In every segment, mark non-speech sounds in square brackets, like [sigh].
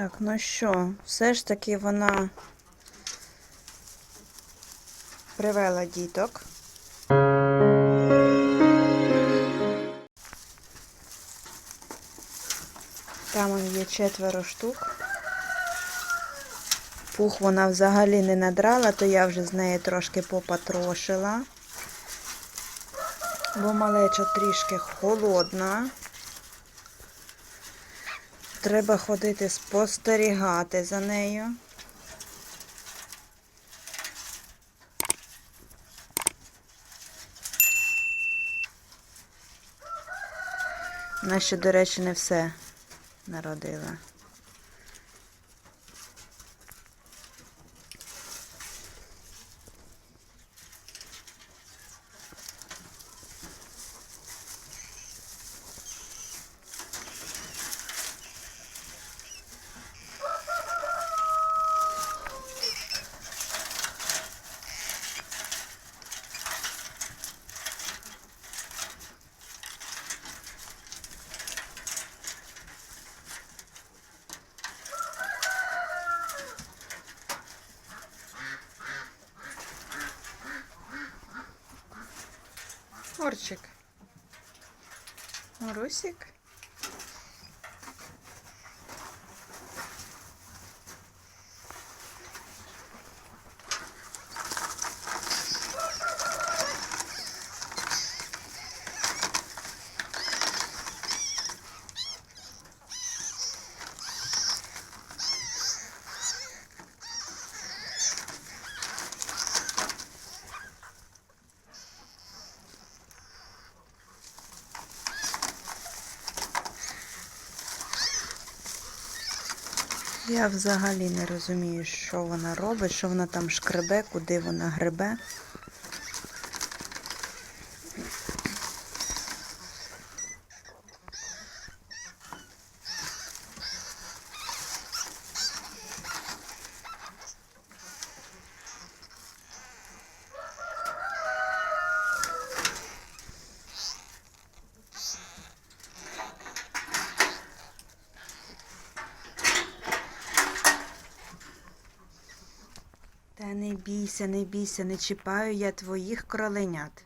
Так, ну що, все ж таки вона привела діток. Там є четверо штук. Пух вона взагалі не надрала, то я вже з неї трошки попатрошила. Бо малеча трішки холодна. Треба ходити спостерігати за нею. Вона ще, до речі, не все народила. Орчик. Русик. Я взагалі не розумію, що вона робить, що вона там шкребе, куди вона гребе. Та не бійся, не бійся, не чіпаю я твоїх кроленят.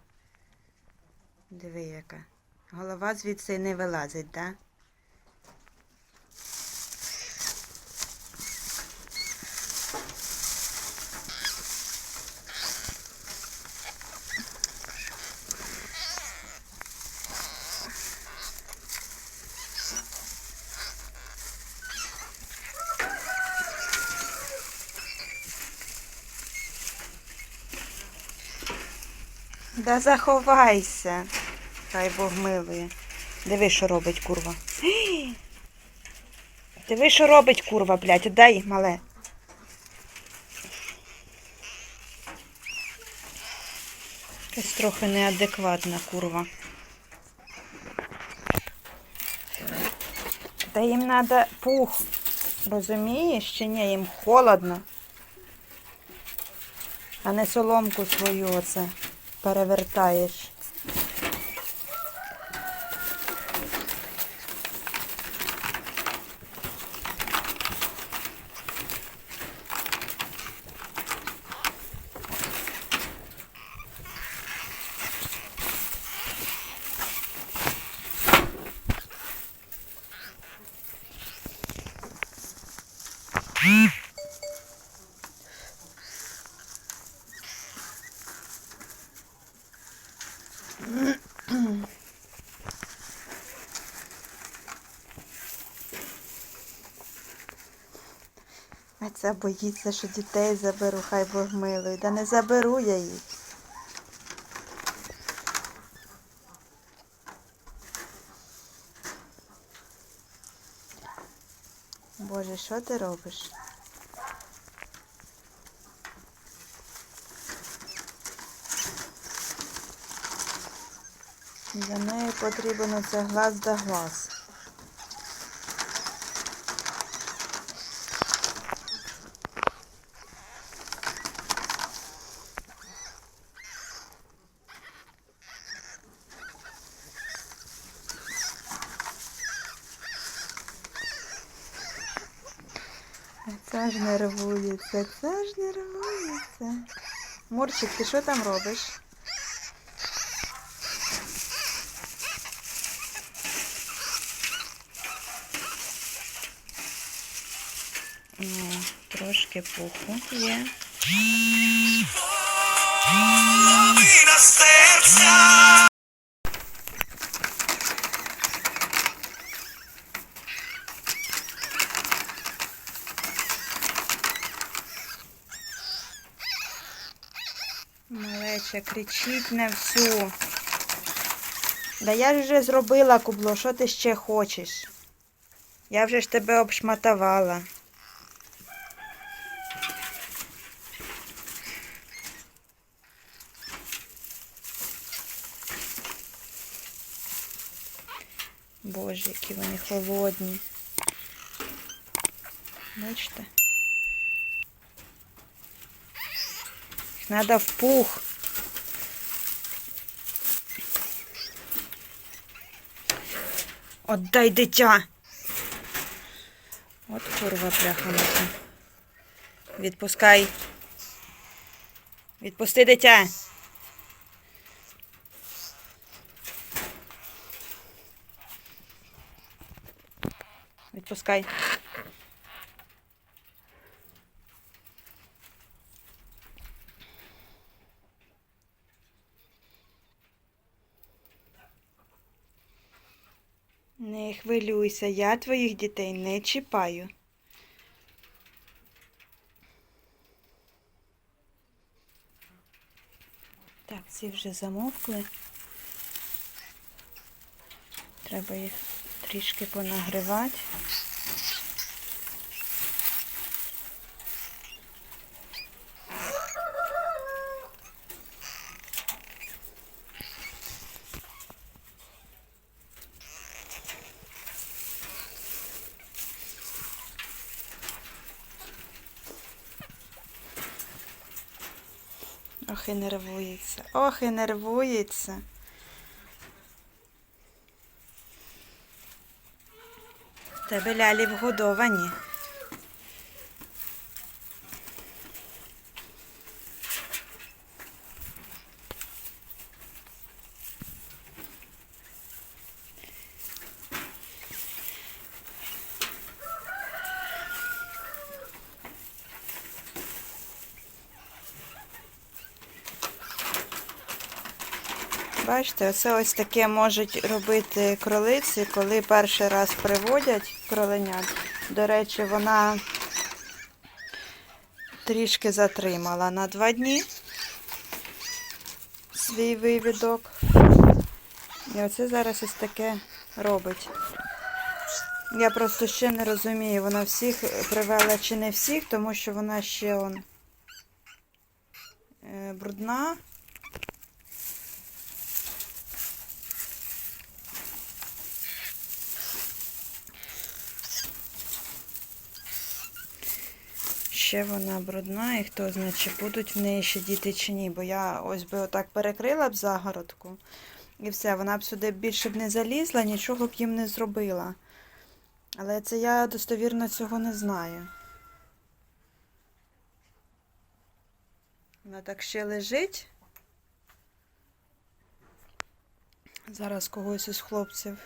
Диви яка. Голова звідси не вилазить, так? Да заховайся. Хай Бог милує. Диви, що робить курва. [gasps] Диви, що робить курва, блядь. Дай, мале. Якась трохи неадекватна курва. Та їм треба пух. Розумієш чи ні? Їм холодно. А не соломку свою оце перевертаєш. А ця боїться, що дітей заберу, хай Бог милує. Да не заберу я їх. Боже, що ти робиш? За нею потрібен оце глаз да глаз. Це ж нервується, це ж нервується. Мурчик, ти що там робиш? Ну, трошки пуху є. Половина серця. Малеча кричить на всю. Да я ж вже зробила кубло, що ти ще хочеш? Я вже ж тебе обшматувала. Боже, які вони холодні. Бачите? Їх треба в пух. Отдай дитя. От курва муха. Відпускай. Відпусти дитя. Відпускай. Не хвилюйся, я твоїх дітей не чіпаю. Так, ці вже замовкли. Треба їх трішки понагрівати. Ох і нервується. Ох і нервується. В Тебе лялі вгодовані. Бачите, оце ось таке можуть робити кролиці, коли перший раз приводять кроленят. До речі, вона трішки затримала на два дні свій вивідок. І оце зараз ось таке робить. Я просто ще не розумію, вона всіх привела чи не всіх, тому що вона ще он е, брудна. Ще вона брудна, і хто знає, чи будуть в неї ще діти чи ні. Бо я ось би отак перекрила б загородку. І все, вона б сюди більше б не залізла, нічого б їм не зробила. Але це я достовірно цього не знаю. Вона так ще лежить. Зараз когось із хлопців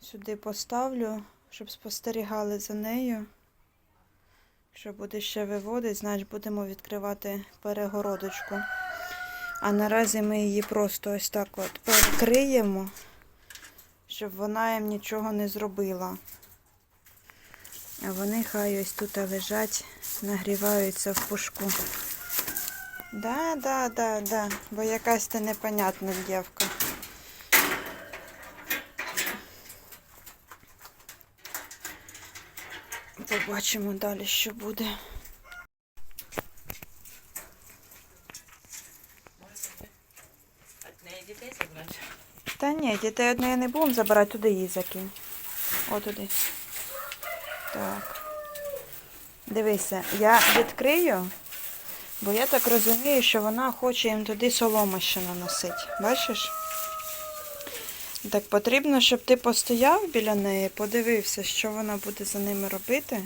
сюди поставлю, щоб спостерігали за нею. Якщо буде ще виводить, значить будемо відкривати перегородочку. А наразі ми її просто ось так от перекриємо, щоб вона їм нічого не зробила. А вони хай ось тут лежать, нагріваються в пушку. Да, да, да, да, бо якась ти непонятна дівка. Побачимо далі, що буде. Та ні, дітей одної не будемо забирати, туди її закинь. О, туди. Так. Дивися, я відкрию, бо я так розумію, що вона хоче їм туди солома ще наносити. Бачиш? Так потрібно, щоб ти постояв біля неї, подивився, що вона буде за ними робити.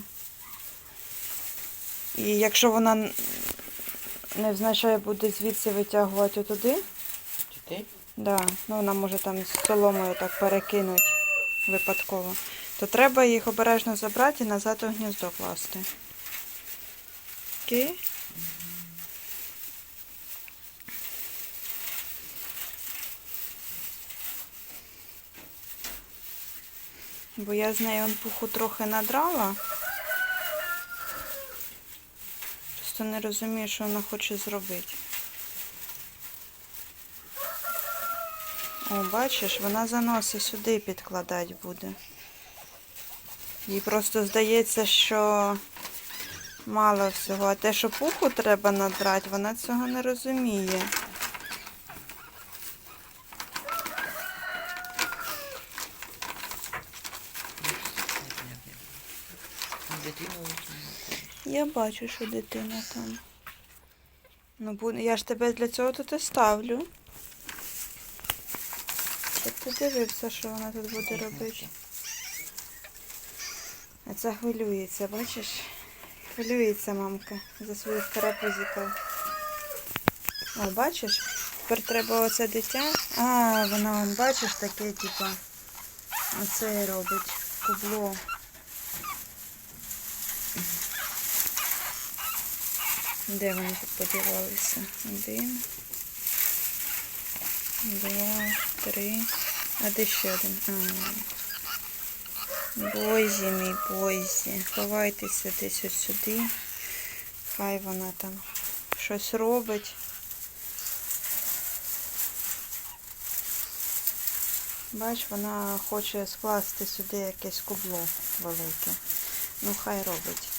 І якщо вона не визначає, буде звідси витягувати туди, ти? да, ну вона може там з соломою так перекинуть випадково, то треба їх обережно забрати і назад у гніздо класти. Окей? Бо я з нею пуху трохи надрала. Просто не розумію, що вона хоче зробити. О, бачиш, вона заноси сюди підкладати буде. Їй просто здається, що мало всього. А те, що пуху треба надрати, вона цього не розуміє. Я бачу, що дитина там. Ну, я ж тебе для цього тут і ставлю. Щоб ти дивився, що вона тут буде робити. А це хвилюється, бачиш? Хвилюється мамка за своїх карапузиків. О, бачиш? Тепер треба оце дитя. А, вона, он, бачиш, таке, типа. Оце і робить. Кубло. Де вони тут подівалися? Один. Два, три. А де ще один? А. Бойзі, мій бойзі. Ховайтеся десь ось сюди. Хай вона там щось робить. Бач, вона хоче скласти сюди якесь кубло велике. Ну, хай робить.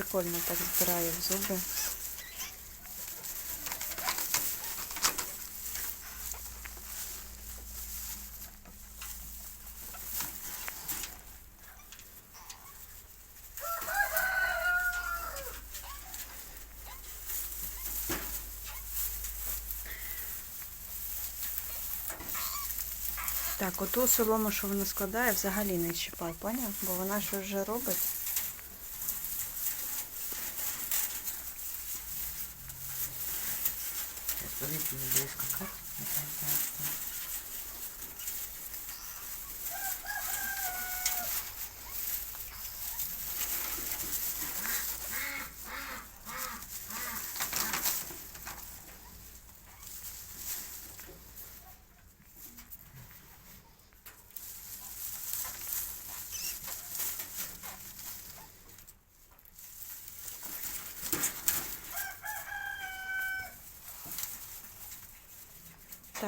Прикольно так збирає в зуби. Так, оту солому, що вона складає, взагалі не чіпай, поняв? Бо вона що вже робить. Сейчас подожди, не буду скакать. Не знаю, знаю, что.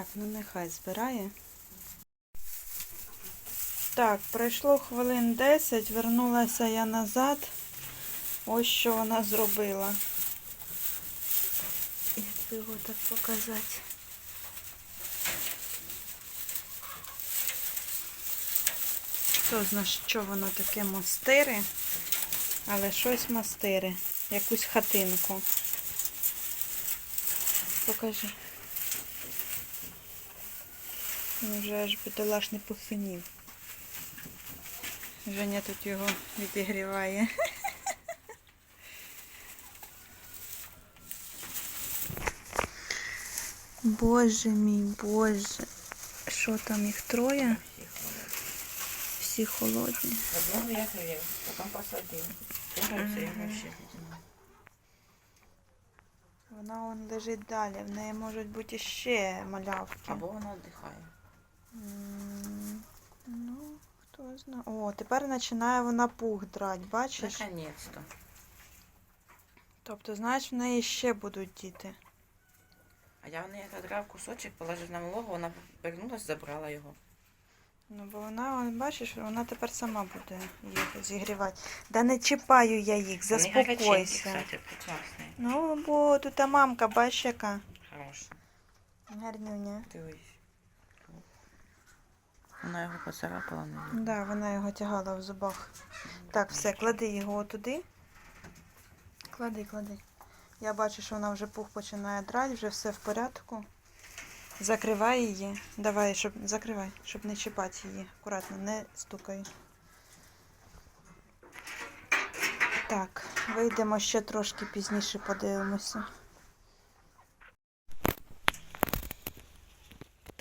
Так, ну нехай збирає. Так, пройшло хвилин 10, вернулася я назад. Ось що вона зробила. Як би його так показати? Хто знає, що воно таке мастири, але щось мастири. Якусь хатинку. Покажи. Він вже аж бідолашний посинів. Женя тут його відігріває. [laughs] Боже мій, боже. Що там їх троє? Всі холодні. Одного я грів, потім посадив. Вона он лежить далі, в неї можуть бути ще малявки. Або вона віддихає. Ну, хто знає. О, тепер починає вона пух драть, бачиш? Наконец-то. Тобто, знаєш, в неї ще будуть діти. А я в неї задрав кусочок, положив на малого, вона вернулась, забрала його. Ну, бо вона, он, бачиш, вона тепер сама буде їх зігрівати. Да не чіпаю я їх, заспокойся. Ну, бо тут та мамка, бачиш, яка Хороші. гарнюня. Дивись. Вона його поцарапала, не Да, вона його тягала в зубах. Так, все, клади його туди. Клади, клади. Я бачу, що вона вже пух починає драти, вже все в порядку. Закривай її. Давай, щоб закривай, щоб не чіпати її. Акуратно, не стукай. Так, вийдемо ще трошки пізніше подивимося.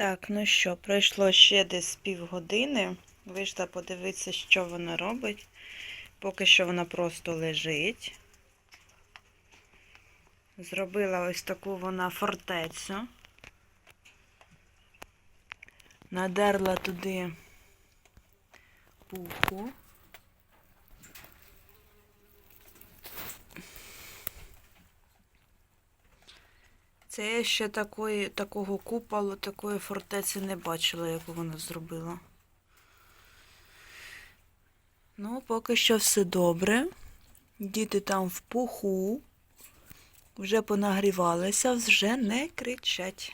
Так, ну що, пройшло ще десь півгодини. Вийшла подивитися, що вона робить. Поки що вона просто лежить. Зробила ось таку вона фортецю. Надерла туди пуху. Це я ще такої, такого куполу, такої фортеці не бачила, яку вона зробила. Ну, поки що все добре. Діти там в пуху. Вже понагрівалися, вже не кричать.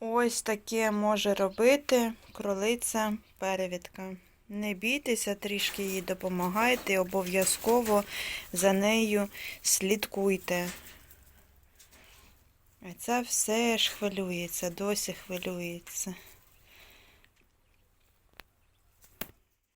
Ось таке може робити кролиця перевідка. Не бійтеся, трішки їй допомагайте, обов'язково за нею слідкуйте. А це все ж хвилюється, досі хвилюється.